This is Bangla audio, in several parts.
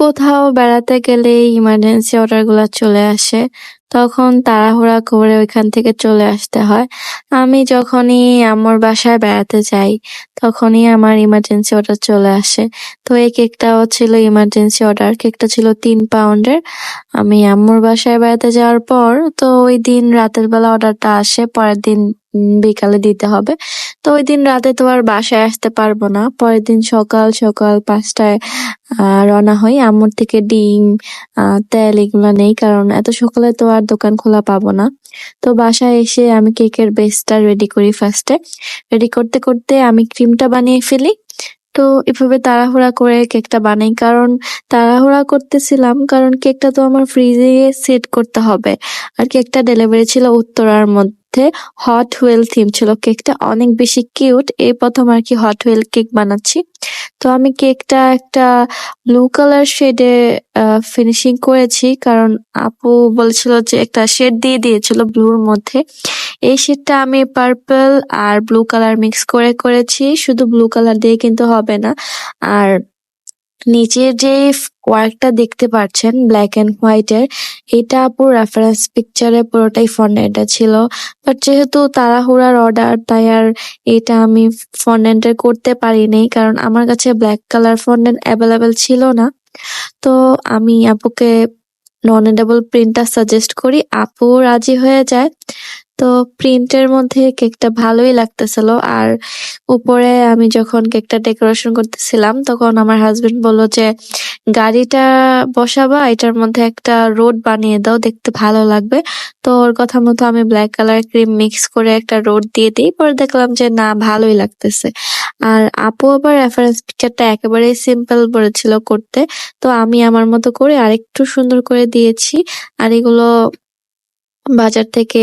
কোথাও বেড়াতে গেলেই ইমার্জেন্সি অর্ডারগুলা চলে আসে। তখন তাড়াহুড়া করে ওইখান থেকে চলে আসতে হয়। আমি যখনই আম্মুর বাসায় বেড়াতে যাই, তখনই আমার ইমার্জেন্সি অর্ডার চলে আসে। তো এই কেকটাও ছিল ইমার্জেন্সি অর্ডার। কেকটা ছিল তিন পাউন্ডের। আমি আম্মুর বাসায় বেড়াতে যাওয়ার পর তো ওই দিন রাতের বেলা অর্ডারটা আসে। পরের দিন বিকালে দিতে হবে। তো ওই দিন রাতে তো আর বাসায় আসতে পারব না। পরের দিন সকাল সকাল ৫ টায় আ রওনা হই। আমার থেকে ডিম, তেল এগুলো নেই। কারণ এত সকালে তো আর দোকান খোলা পাবো না। তো বাসায় এসে আমি কেকের বেসটা রেডি করি ফার্স্টে। রেডি করতে করতে আমি ক্রিমটা বানিয়ে ফেলি। তো এভাবে তাড়াহুড়া করে কেকটা বানাই। কারণ তাড়াহুড়া করতেছিলাম, কারণ কেকটা তো আমার ফ্রিজে সেট করতে হবে। আর কেকটা ডেলিভারি ছিল উত্তরার মধ্যে। হট হুইল থিম ছিল কেকটা। অনেক বেশি কিউট। এই প্রথম আর কি হট হুইল কেক বানাচ্ছি। তো আমি কেকটা একটা ব্লু কালার শেডে ফিনিশিং করেছি। কারণ আপু বলেছিল যে একটা শেড দিয়ে দিয়েছিল ব্লুর মধ্যে। এই শেডটা আমি পার্পল আর ব্লু কালার মিক্স করে করেছি। শুধু ব্লু কালার দিয়ে কিন্তু হবে না। আর নিচের যে ওয়ার্কটা দেখতে পারছেন ব্ল্যাক অ্যান্ড হোয়াইট এর, এটা আপুর রেফারেন্স পিকচারে পুরোটাই ফন্ডেন্টে ছিল। বাট যেহেতু তাড়াহুড়ার অর্ডার তাই আর এটা আমি ফন্ডেন্টে করতে পারিনি কারণ আমার কাছে ব্ল্যাক কালার ফন্ডেন্ট এভেলেবেল ছিল না। তো আমি আপুকে নন এডিবল প্রিন্টটা সাজেস্ট করি। আপুও রাজি হয়ে যায়। তো প্রিন্টের মধ্যে কেকটা ভালোই লাগতেছিল। আর উপরে আমি যখন কেকটা ডেকোরেশন করতেছিলাম তখন আমার হাজবেন্ড বলল যে, "গাড়িটা বসাবা এটার মধ্যে একটা রোড বানিয়ে দাও দেখতে ভালো লাগবে।" তো ওর কথা মতো আমি ব্ল্যাক কালার ক্রিম মিক্স করে একটা রোড দিয়ে দিই পরে দেখলাম যে না ভালোই লাগতেছে। আর আপু আবার রেফারেন্স পিকচারটা একেবারেই সিম্পল বলেছিল করতে। তো আমি আমার মতো করে আরেকটু সুন্দর করে দিয়েছি। আর এগুলো বাজার থেকে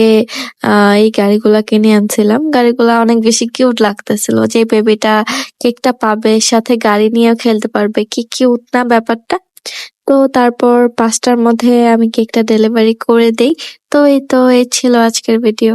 এই গাড়িগুলা কিনে আনছিলাম। গাড়িগুলা অনেক বেশি কিউট লাগতেছিল। যে বেবিটা কেকটা পাবে, সাথে গাড়ি নিয়েও খেলতে পারবে। কি কিউট না ব্যাপারটা? তো তারপর পাঁচটার মধ্যে আমি কেকটা ডেলিভারি করে দেই। তো এই তো, এই ছিল আজকের ভিডিও।